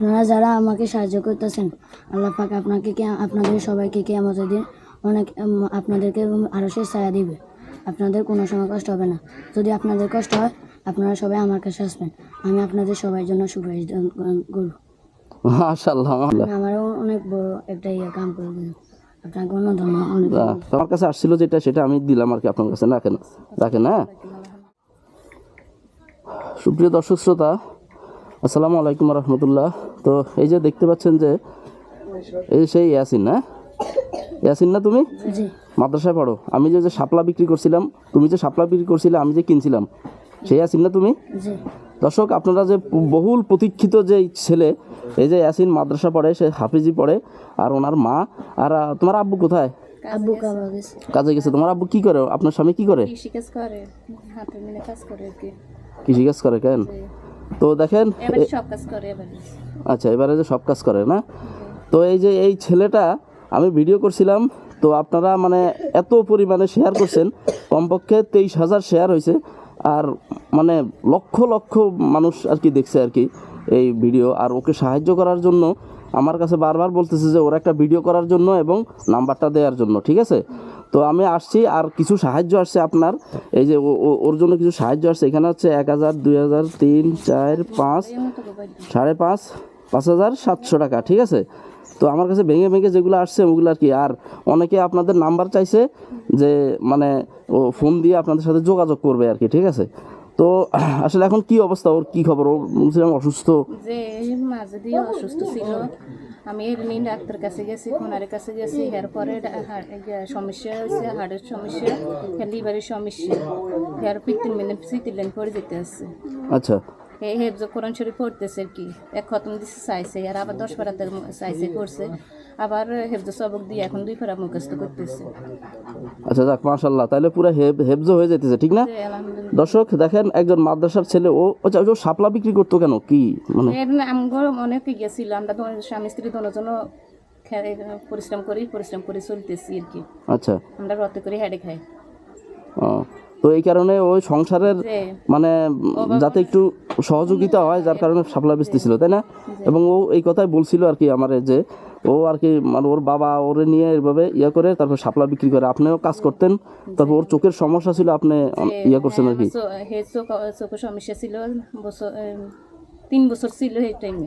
আপনারা যারা আমাকে সাহায্য করতেছেন আল্লাহ পাক আপনাকে কে আপনাদের সবাইকে কে আমাদের দিন অনেক আপনাদেরকে আরও সে ছায়া দিবে। আপনাদের কোনো সময় কষ্ট হবে না। যদি আপনাদের কষ্ট হয় আপনারা সবাই আমার কাছে আসবেন। আমি আপনাদের সবার জন্য সুপারিশ করব। মাশাল্লাহ মাশাল্লাহ। আমারও অনেক বড় একটা ইয়ে কাম করে দিন আপনাকে অন্য ধন্যবাদ অনেক আহ, আমার কাছে আসছিল যেটা সেটা আমি দিলাম আর কি আপনার কাছে। রাখেন রাখেন হ্যাঁ? সুপ্রিয় দর্শক শ্রোতা আসসালামু আলাইকুম রহমতুল্লাহ। তো এই যে দেখতে পাচ্ছেন যে এই সেই ইয়াসিন না ইয়াসিন না তুমি? মাদ্রাসায় পড়ো। আমি যে যে শাপলা বিক্রি করছিলাম তুমি যে শাপলা বিক্রি করছিলে আমি যে কিনছিলাম সেই ইয়াসিন না তুমি? দর্শক আপনারা যে বহুল প্রতীক্ষিত যে ছেলে এই যে ইয়াসিন মাদ্রাসা পড়ে সে হাফিজি পড়ে আর ওনার মা আর তোমার আব্বু কোথায়? আব্বু কাজে গেছে। তোমার আব্বু কি করে? আপনার স্বামী কি করে? কৃষিকাজ করে। হাতে মিলে কাজ করে কৃষি কাজ করে কেন? তো দেখেন আচ্ছা এবারে যে সব কাজ করে না? তো এই যে এই ছেলেটা আমি ভিডিও করছিলাম তো আপনারা মানে এত পরিমাণে শেয়ার করছেন কমপক্ষে তেইশ হাজার শেয়ার হয়েছে আর মানে লক্ষ লক্ষ মানুষ আর কি দেখছে আর কি এই ভিডিও আর ওকে সাহায্য করার জন্য আমার কাছে বারবার বলতেছে যে ওর একটা ভিডিও করার জন্য এবং নাম্বারটা দেওয়ার জন্য ঠিক আছে? তো আমি আসছি আর কিছু সাহায্য আসছে আপনার। এই যে ওর জন্য কিছু সাহায্য আসছে। এখানে হচ্ছে এক হাজার, দুই হাজার, তিন, চার, পাঁচ, সাড়ে পাঁচ পাঁচ হাজার সাতশো টাকা, ঠিক আছে? তো আমার কাছে ভেঙে ভেঙে যেগুলো আসছে ওগুলো আর কি। আর অনেকে আপনাদের নাম্বার চাইছে যে মানে ও ফোন দিয়ে আপনাদের সাথে যোগাযোগ করবে আর কি, ঠিক আছে? তো আসলে এখন কি অবস্থা? ওর কি খবর? ও বলছিলাম অসুস্থ। আমি এমনি ডাক্তার কাছে গেছি ওনার কাছে গেছি এরপরে পরে সমস্যা হয়েছে হার্টের সমস্যা লিভারের সমস্যা এর পিত্তিন মিনে সিতিলেন পড়ে যেতে আসছে আচ্ছা এই হেফজ কোরআন শরীফ পড়তেছে আর কি এক খতম দিছে চাইছে আর আবার দশ বারাতে চাইছে করছে আবার হেফজ সবক দিয়ে এখন দুই পারা মুখস্থ করতেছে। আচ্ছা যাক মাশাল্লাহ তাহলে পুরো হেব হেবজ হয়ে যেতেছে ঠিক না? দর্শক দেখেন একজন মাদ্রাসার ছেলে ও আচ্ছা ও শাপলা বিক্রি করতো কেন? কি মানে? এর আমগো অনেক গেছিল আমরা তো স্বামী স্ত্রী দুজন পরিশ্রম করি পরিশ্রম করে চলতেছি আর কি। আচ্ছা। আমরা রতে করে হেডে খাই। ও, তো এই কারণে ওই সংসারের মানে যাতে একটু সহযোগিতা হয় যার কারণে শাপলা বেচতেছিল তাই না? এবং ও এই কথাই বলছিল আর কি আমার যে ও আর কি মানে ওর বাবা ওরে নিয়ে এভাবে ইয়ে করে তারপর শাপলা বিক্রি করে। আপনিও কাজ করতেন তারপর ওর চোখের সমস্যা ছিল আপনি ইয়ে করছেন আর কি? চো- হে চোখ চোখ সমস্যা ছিল বছর তিন বছর ছিল এই টাইমে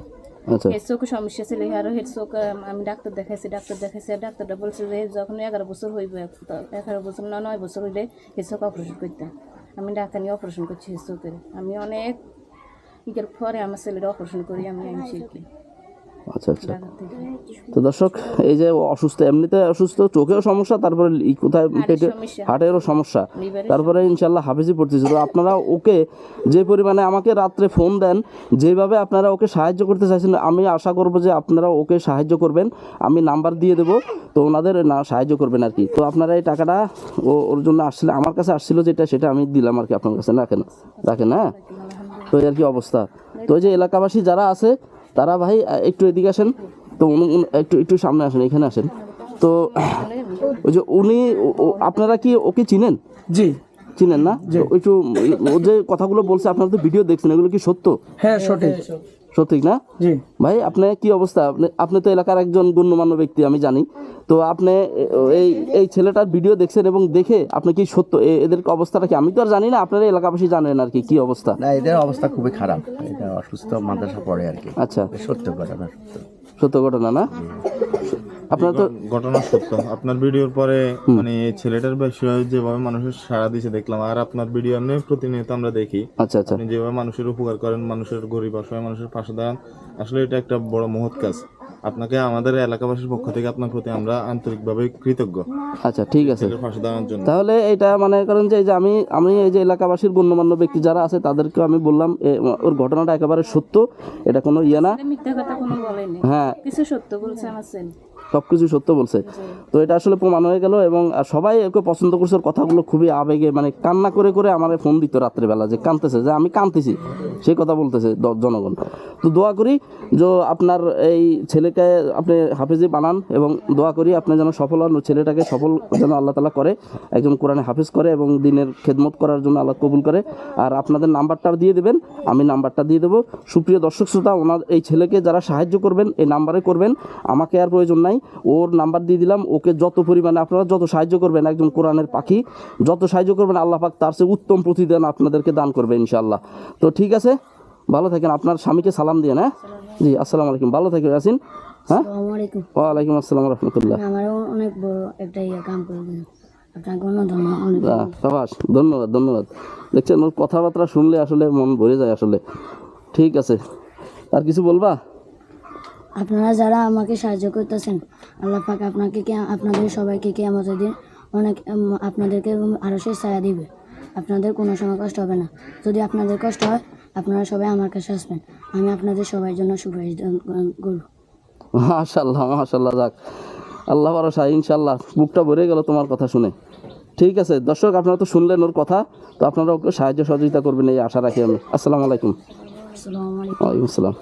আচ্ছা। হেড চোখ সমস্যা ছিল আর হেড চোখ আমি ডাক্তার দেখাইছি ডাক্তার দেখাইছি, আর ডাক্তারটা বলছে যে যখন এগারো বছর হইবে, এগারো বছর না নয় বছর হইলে হেড চোখ অপারেশন করতাম। আমি ডাক্তার নিয়ে অপারেশন করছি হেড চোখের আমি অনেক ইকের পরে আমার ছেলেটা অপারেশন করি, আমি আনছি আচ্ছা আচ্ছা। তো দর্শক এই যে অসুস্থ এমনিতে অসুস্থ চোখেও সমস্যা তারপরে কোথায় পেটে। হার্টেরও সমস্যা। তারপরে ইনশাল্লাহ হাফিজি পড়তেছে। তো আপনারা ওকে যে পরিমাণে আমাকে রাত্রে ফোন দেন যেভাবে আপনারা ওকে সাহায্য করতে চাইছেন আমি আশা করব যে আপনারা ওকে সাহায্য করবেন। আমি নাম্বার দিয়ে দেবো তো ওনাদের না সাহায্য করবেন আর কি। তো আপনারা এই টাকাটা ও ওর জন্য আসছিল আমার কাছে আসছিল যেটা সেটা আমি দিলাম আর কি আপনার কাছে। রাখেন রাখেন হ্যাঁ? তো এই আর কি অবস্থা। তো এই যে এলাকাবাসী যারা আছে তারা ভাই একটু এদিকে আসেন। তো একটু একটু সামনে আসেন এখানে আসেন। তো ওই যে উনি আপনারা কি ওকে চিনেন? জি। চিনেন না? একটু ও যে কথাগুলো বলছে আপনারা তো ভিডিও দেখছেন এগুলো কি সত্য? হ্যাঁ সঠিক। সঠিক না? ভাই আপনি কি অবস্থা? আপনি আপনি তো এলাকার একজন গণ্যমান্য ব্যক্তি আমি জানি। তো আপনি এই এই ছেলেটার ভিডিও দেখছেন এবং দেখে আপনি কি সত্য? এ- এদের অবস্থাটা কি? আমি তো আর জানি না আপনারা এলাকাবাসী জানেন আর কি কি অবস্থা? না এদের অবস্থা খুবই খারাপ। এটা অসুস্থ মাদ্রাসা পড়ে আর কি। আচ্ছা। সত্য ঘটনা সত্য। ঘটনা না? আপনার তো ঘটনা সত্য। আপনার ভিডিওর পরে মানে এই ছেলেটার বিষয়ে যেভাবে মানুষের সাড়া দিছে দেখলাম আর আপনার ভিডিও এমনি প্রতিনিয়ত আমরা দেখি। আচ্ছা আচ্ছা। আপনি যেভাবে মানুষের উপকার করেন মানুষের গরিব অসহায় মানুষের পাশে দাঁড়ান আসলে এটা একটা বড় মহৎ কাজ। আপনাকে আমাদের এলাকাবাসীর পক্ষ থেকে আপনার প্রতি আমরা আন্তরিকভাবে কৃতজ্ঞ। আচ্ছা ঠিক আছে। পাশে দাঁড়ানোর জন্য। তাহলে এটা মানে করেন যে এই যে আমি আমি এই যে এলাকাবাসীর গণ্যমান্য ব্যক্তি যারা আছে তাদেরকে আমি বললাম এ, ওর ঘটনাটা একেবারে সত্য এটা কোনো ইয়ে না। মিথ্যা কথা কোনো বলেনি। হ্যাঁ। কিছু সত্য বলছে আমার সব কিছু সত্য বলছে। তো এটা আসলে প্রমাণ হয়ে গেল এবং সবাই ওকে পছন্দ করছে ওর কথাগুলো খুবই আবেগে মানে কান্না করে করে আমার ফোন দিত রাত্রেবেলা যে কাঁদতেছে যে আমি কাঁদতেছি। সেই কথা বলতেছে জনগণ। তো দোয়া করি যে আপনার এই ছেলেকে আপনি হাফেজি বানান এবং দোয়া করি আপনি যেন সফল হন, ছেলেটাকে সফল যেন আল্লাহ তালা করে, একজন কোরআনে হাফেজ করে এবং দিনের খেদমত করার জন্য আল্লাহ কবুল করে। আর আপনাদের নাম্বারটা দিয়ে দেবেন, আমি নাম্বারটা দিয়ে দেবো। সুপ্রিয় দর্শক শ্রোতা, ওনার এই ছেলেকে যারা সাহায্য করবেন, এই নাম্বারে করবেন, আমাকে আর প্রয়োজন নাই। ওর নাম্বার দিয়ে দিলাম, ওকে যত পরিমাণে আপনারা যত সাহায্য করবেন, একজন কোরআনের পাখি, যত সাহায্য করবেন, আল্লাহ পাক তার চেয়ে উত্তম প্রতিদান আপনাদেরকে দান করবে ইনশাল্লাহ তো ঠিক আছে ভালো থাকেন। আপনার স্বামীকে সালাম দিয়ে না? জি আসসালামু আলাইকুম। ভালো থাকেন ইয়াসিন? হ্যাঁ? ওয়ালাইকুম আসসালাম রহমতুল্লাহ। আমারও অনেক বড় একটা ইয়ে কাম করে ধন্যবাদ। সাবাস ধন্যবাদ ধন্যবাদ। দেখছেন ওর কথাবার্তা শুনলে আসলে মন ভরে যায় আসলে। ঠিক আছে। আর কিছু বলবা? আপনারা যারা আমাকে সাহায্য করতেছেন আল্লাহ পাক আপনাকে কে আপনাদের সবাইকে কে আমাদের দিন অনেক আপনাদেরকে আরও সে ছায়া দিবে। আপনাদের কোনো সময় কষ্ট হবে না। যদি আপনাদের কষ্ট হয় আপনারা সবাই আমার কাছে আসবেন। আমি আপনাদের সবাই জন্য সুপারিশ করব। মাশাল্লাহ মাশাল্লাহ যাক। আল্লাহ ভরসা ইনশাল্লাহ বুকটা ভরে গেল তোমার কথা শুনে। ঠিক আছে দর্শক আপনারা তো শুনলেন ওর কথা। তো আপনারা ওকে সাহায্য সহযোগিতা করবেন এই আশা রাখি আমি। আসসালামু আলাইকুম। আসসালামু আলাইকুম। ওয়ালাইকুম আসসালাম।